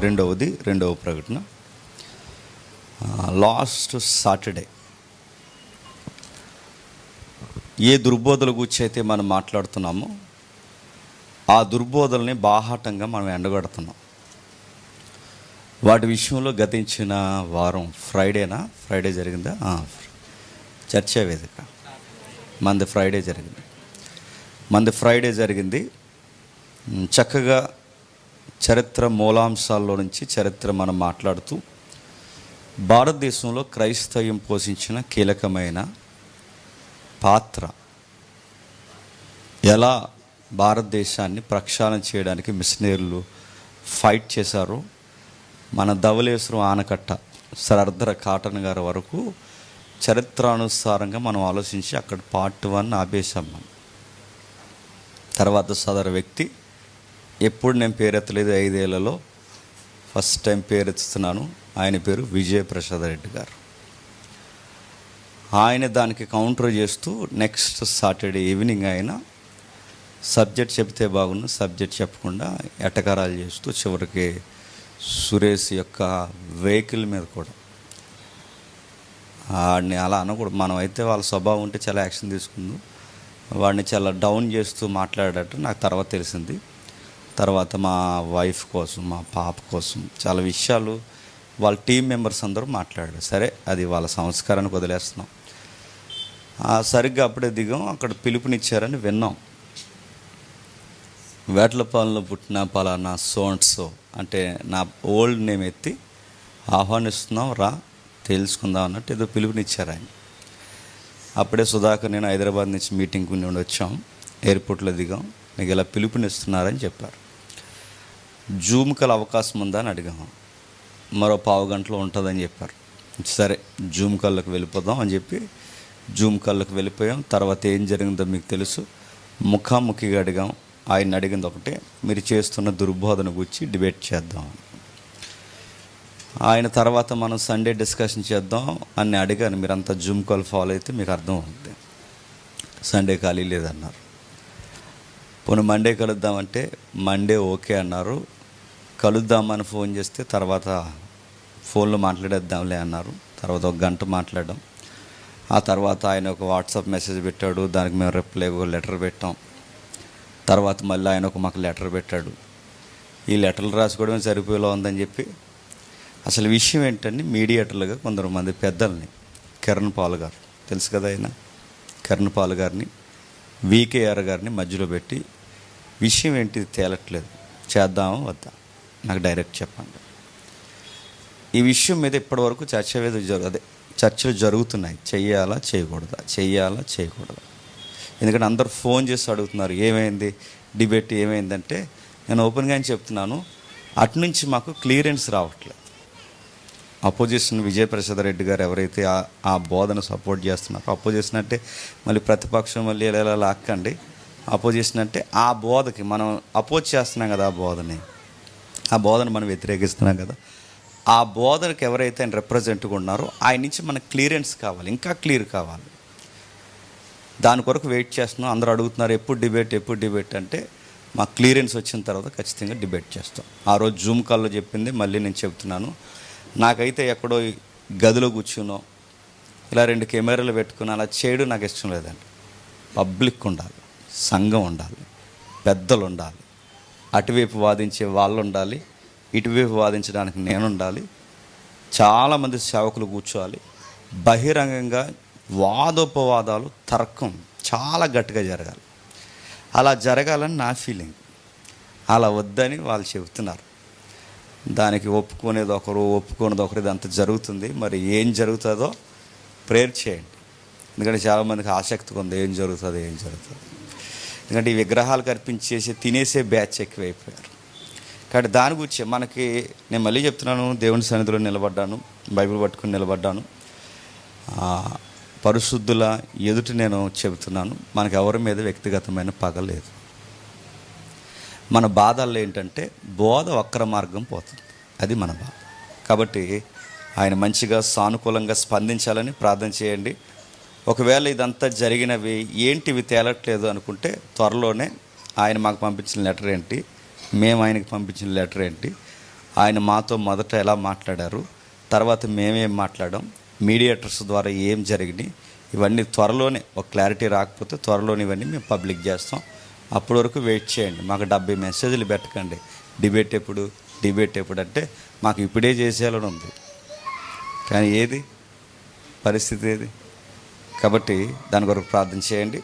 రెండవది రెండవ ప్రకటన. Last Saturday. ఏ దుర్బోధల గురించి అయితే మనం మాట్లాడుతున్నామో ఆ దుర్బోధల్ని బాహాటంగా మనం ఎండగడుతున్నాం. వాటి విషయంలో గతించిన వారం ఫ్రైడేనా? ఫ్రైడే జరిగిందా? చర్చా వేదిక. మంది ఫ్రైడే జరిగింది. మంది ఫ్రైడే జరిగింది. చక్కగా చరిత్ర మూలాంశాల్లో నుంచి చరిత్ర మనం మాట్లాడుతూ భారతదేశంలో క్రైస్తవ్యం పోషించిన కీలకమైన పాత్ర ఎలా భారతదేశాన్ని ప్రక్షాళన చేయడానికి మిషనరీలు ఫైట్ చేశారో మన ధవలేశ్వరం ఆనకట్ట సరర్ధర కాటన్ గారి వరకు చరిత్రానుసారంగా మనం ఆలోచించి అక్కడ పార్ట్ వన్ ఆపేశాం మనం. తర్వాత సదరు వ్యక్తి ఎప్పుడు నేను పేరెత్తలేదు ఐదేళ్ళలో. ఫస్ట్ టైం పేరెత్తుతున్నాను. ఆయన పేరు విజయ ప్రసాద్ రెడ్డి గారు. ఆయన దానికి కౌంటర్ చేస్తూ నెక్స్ట్ సాటర్డే ఈవినింగ్ ఆయన సబ్జెక్ట్ చెప్తే బాగుండు సబ్జెక్ట్ చెప్పకుండా ఎటకారాలు చేస్తూ చివరికి సురేష్ యొక్క వెహికల్ మీద కూడా. వాడిని అలా అనకూడదు. మనం అయితే వాళ్ళ స్వభావం ఉంటే చాలా యాక్షన్ తీసుకుందాం. వాడిని చాలా డౌన్ చేస్తూ మాట్లాడేటట్టు నాకు తర్వాత తెలిసింది. తర్వాత మా వైఫ్ కోసం మా పాప కోసం చాలా విషయాలు వాళ్ళ టీం మెంబర్స్ అందరూ మాట్లాడారు. సరే అది వాళ్ళ సంస్కారానికి వదిలేస్తున్నాం. సరిగ్గా అప్పుడే దిగాం. అక్కడ పిలుపునిచ్చారని విన్నాం. వేటలపాలెంలో పుట్టిన పలానా సోంట్సో అంటే నా ఓల్డ్ నేమ్ ఎత్తి ఆహ్వానిస్తున్నాం రా తెలుసుకుందాం అన్నట్టు ఏదో పిలుపునిచ్చారు ఆయన. అప్పుడే సుధాకర్ నేను హైదరాబాద్ నుంచి మీటింగ్ నుండి వచ్చాం. ఎయిర్పోర్ట్లో దిగాం. మీకు ఇలా పిలుపునిస్తున్నారని చెప్పారు. జూమ్ కల అవకాశం ఉందా అని అడిగాము మరో పావు గంటలో ఉంటుందని చెప్పారు. సరే జూమ్ కళ్ళకు వెళ్ళిపోదాం అని చెప్పి జూమ్ కళ్ళకు వెళ్ళిపోయాం. తర్వాత ఏం జరిగిందో మీకు తెలుసు. ముఖాముఖిగా అడిగాం. ఆయన అడిగింది ఒకటే మీరు చేస్తున్న దుర్బోధన గురించి డిబేట్ చేద్దాం. అని. ఆయన తర్వాత మనం సండే డిస్కషన్ చేద్దాం అని అడిగాను మీరంతా జూమ్ కాల్ ఫాలో అయితే మీకు అర్థం అవుతుంది సండే ఖాళీ లేదన్నారు. పోనీ మండే కలుద్దామంటే మండే ఓకే అన్నారు. కలుద్దామని ఫోన్ చేస్తే తర్వాత ఫోన్లో మాట్లాడేద్దాంలే అన్నారు. తర్వాత ఒక గంట మాట్లాడడం ఆ తర్వాత ఆయన ఒక వాట్సాప్ మెసేజ్ పెట్టాడు. దానికి మేము రిప్లై ఒక లెటర్ పెట్టాం. తర్వాత మళ్ళీ ఆయన ఒక మాకు లెటర్ పెట్టాడు. ఈ లెటర్లు రాసుకోవడమే సరిపోయేలా ఉందని చెప్పి అసలు విషయం ఏంటంటే మీడియేటర్లుగా కొందరు మంది పెద్దల్ని కిరణ్ పాల్ గారు. తెలుసు కదా ఆయన? కిరణ్ పాల్ గారిని వికేఆర్ గారిని మధ్యలో పెట్టి విషయం ఏంటి తేలట్లేదు. చేద్దామా వద్దా? నాకు డైరెక్ట్ చెప్పండి. ఈ విషయం మీద ఇప్పటివరకు చర్చ మీద అదే చర్చలు జరుగుతున్నాయి. చెయ్యాలా చేయకూడదా? చెయ్యాలా చేయకూడదా? ఎందుకంటే అందరు ఫోన్ చేసి అడుగుతున్నారు ఏమైంది? డిబేట్ ఏమైందంటే నేను ఓపెన్గానే చెప్తున్నాను అటు నుంచి మాకు క్లియరెన్స్ రావట్లేదు. అపోజిషన్ విజయప్రసాద్ రెడ్డి గారు ఎవరైతే ఆ- ఆ బోధన సపోర్ట్ చేస్తున్నారో అపోజిషన్ అంటే మళ్ళీ ప్రతిపక్షం మళ్ళీ ఎలా లాక్కండి అపోజిషన్ అంటే ఆ బోధకి మనం అపోజ్ చేస్తున్నాం కదా ఆ బోధని. ఆ బోధన మనం వ్యతిరేకిస్తున్నాం కదా. ఆ బోధనకి ఎవరైతే ఆయన రిప్రజెంట్గా ఉన్నారో ఆయన నుంచి మనకు క్లియరెన్స్ కావాలి ఇంకా క్లియర్ కావాలి. దాని కొరకు వెయిట్ చేస్తున్నాం. అందరూ అడుగుతున్నారు ఎప్పుడు డిబేట్ ఎప్పుడు డిబేట్ అంటే మా క్లియరెన్స్ వచ్చిన తర్వాత ఖచ్చితంగా డిబేట్ చేస్తాం. ఆ రోజు జూమ్ కాల్లో చెప్పింది మళ్ళీ నేను చెప్తున్నాను. నాకైతే ఎక్కడో గదిలో కూర్చునో ఇలా రెండు కెమెరాలు పెట్టుకుని అలా చేయడం నాకు ఇష్టం లేదండి. పబ్లిక్ ఉండాలి సంఘం ఉండాలి పెద్దలు ఉండాలి. అటువైపు వాదించే వాళ్ళు ఉండాలి ఇటువైపు వాదించడానికి నేను ఉండాలి చాలామంది సేవకులు కూర్చోవాలి. బహిరంగంగా వాదోపవాదాలు తర్కం చాలా గట్టిగా జరగాలి. అలా జరగాలని నా ఫీలింగ్ అలా వద్దని వాళ్ళు చెబుతున్నారు. దానికి ఒప్పుకునేది ఒకరు ఒప్పుకునేది ఒకరు ఇదంతా జరుగుతుంది. మరి ఏం జరుగుతుందో ప్రేర్ చేయండి. ఎందుకంటే చాలామందికి ఆసక్తి ఉంది ఏం జరుగుతుంది ఏం జరుగుతుంది. ఎందుకంటే ఈ విగ్రహాలు కల్పించేసి తినేసే బ్యాచ్ ఎక్కువైపోయారు. కాబట్టి దాని గురించి మనకి నేను మళ్ళీ చెప్తున్నాను దేవుని సన్నిధిలో నిలబడ్డాను బైబిల్ పట్టుకుని నిలబడ్డాను. పరిశుద్ధుల ఎదుటి నేను చెబుతున్నాను మనకు ఎవరి మీద వ్యక్తిగతమైన పగ లేదు. మన బాధల్లో ఏంటంటే బోధ వక్ర మార్గం పోతుంది అది మన బాధ. కాబట్టి ఆయన మంచిగా సానుకూలంగా స్పందించాలని ప్రార్థన చేయండి. ఒకవేళ ఇదంతా జరిగినవి ఏంటివి తేలట్లేదు అనుకుంటే త్వరలోనే ఆయన మాకు పంపించిన లెటర్ ఏంటి? మేము ఆయనకి పంపించిన లెటర్ ఏంటి? ఆయన మాతో మొదట ఎలా మాట్లాడారు? తర్వాత మేమేం మాట్లాడాం? మీడియేటర్స్ ద్వారా ఏం జరిగినాయి? ఇవన్నీ త్వరలోనే ఒక క్లారిటీ రాకపోతే త్వరలోనే ఇవన్నీ మేము పబ్లిక్ చేస్తాం. అప్పటి వరకు వెయిట్ చేయండి. మాకు డెబ్బై మెసేజ్లు పెట్టకండి. డిబేట్ ఎప్పుడు? డిబేట్ ఎప్పుడు? అంటే మాకు ఇప్పుడే చేసేయాలని ఉంది. కానీ ఏది? పరిస్థితి ఏది? కాబట్టి దాని కొరకు ప్రార్థన చేయండి.